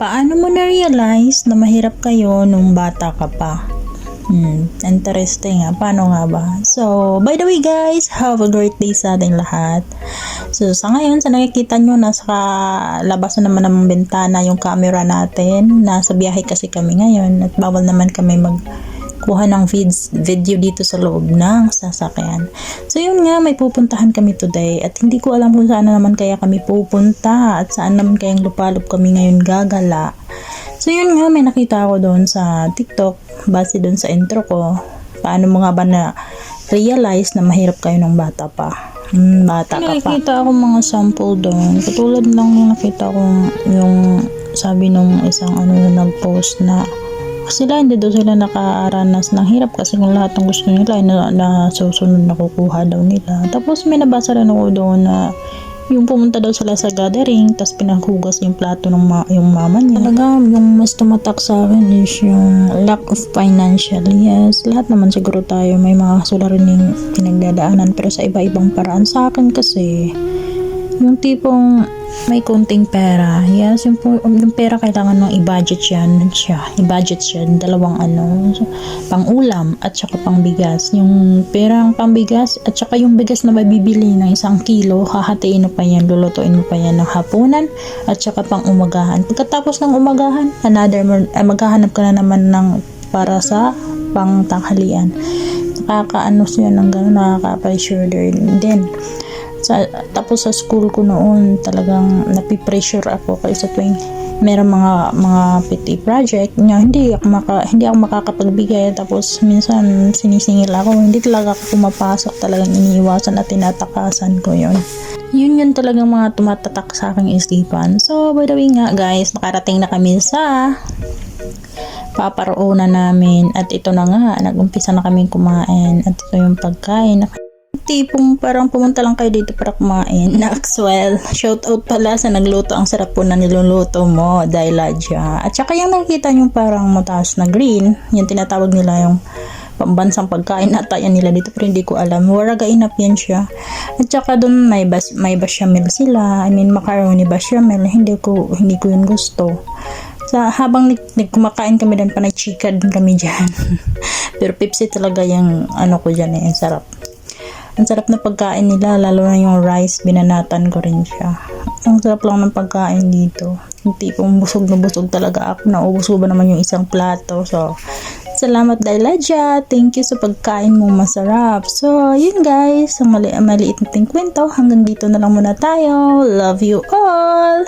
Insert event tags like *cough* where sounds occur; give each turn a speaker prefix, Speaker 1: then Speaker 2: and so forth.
Speaker 1: Paano mo na-realize na mahirap kayo nung bata ka pa? Hmm, interesting nga. Paano nga ba? So, by the way guys, have a great day sa ating lahat. So, sa ngayon, sa nakikita nyo, nasa labas na naman ng bintana yung camera natin. Nasa biyahe kasi kami ngayon at bawal naman kami mag kuha ng vids, video dito sa loob ng sasakyan. So yun nga, may pupuntahan kami today at hindi ko alam kung saan na naman kaya kami pupunta at saan naman kayang lupalop kami ngayon gagala. So yun nga, may nakita ako doon sa TikTok base doon sa intro ko. Paano mo nga ba na realize na mahirap kayo ng bata pa? Hmm, bata ka pa. Nakikita ako mga sample doon. Katulad lang nakita ko yung sabi nung isang ano na nag-post na sila hindi daw sila nakaranas ng hirap kasi kung lahat ng gusto nila ay na, na susunod na kukuha daw nila. Tapos may nabasa rin ako doon na yung pumunta daw sila sa gathering tapos pinaghugas yung plato ng ma- yung mama niya. Talaga yung mas tumatak sa akin is yung lack of financial. Yes, lahat naman siguro tayo may mga suliraning pinagdadaanan pero sa iba-ibang paraan. Sa akin kasi yung tipong may konting pera. Yes, yung, po- yung pera kailangan mong i-budget yan siya. I-budget siya. Dalawang ano, so, pang ulam at saka pang bigas. Yung perang pang bigas at saka yung bigas na mabibili ng isang kilo, hahatiin mo pa yan, lulutuin mo pa yan ng hapunan at saka pang umagahan. Pagkatapos ng umagahan, another, eh, maghahanap ka na naman ng para sa pang tanghalian. Nakakaano siya ng gano'n, nakaka-pressure din sa, tapos sa school ko noon talagang napipressure ako kasi sa tuwing meron mga mga PT project. Nga hindi ako maka, hindi ako makakapagbigay. Tapos minsan sinisingil ako. Hindi talaga ako pumapasok. Talagang iniiwasan at tinatakasan ko yon yun yun talagang mga tumatatak sa aking isipan. So by the way nga guys nakarating na kami sa paparoonan namin. At ito na nga nagumpisa na kami kumain. At ito yung pagkain tipong parang pumunta lang kayo dito para kumain. *laughs* Maxwell, shout out pala sa nagluto. Ang sarap po na niluluto mo, Dailadja. At saka yung nakikita nyo parang mataas na green, yung tinatawag nila yung pambansang pagkain ata yan nila dito pero hindi ko alam. Waraga inap yan siya. At saka doon may bas, may bechamel sila. I mean macaroni bechamel. Hindi ko hindi ko yun gusto. Sa habang nagkumakain kami doon pa nag-chika din kami diyan. *laughs* pero Pepsi talaga yung ano ko diyan eh, sarap. Ang sarap na pagkain nila, lalo na yung rice, binanatan ko rin siya. Ang sarap lang ng pagkain dito. Yung tipong busog na busog talaga ako. Naubos ko ba naman yung isang plato. So, salamat Dailadja. Thank you sa pagkain mo masarap. So, yun guys. Ang mali maliit na kwento. Hanggang dito na lang muna tayo. Love you all!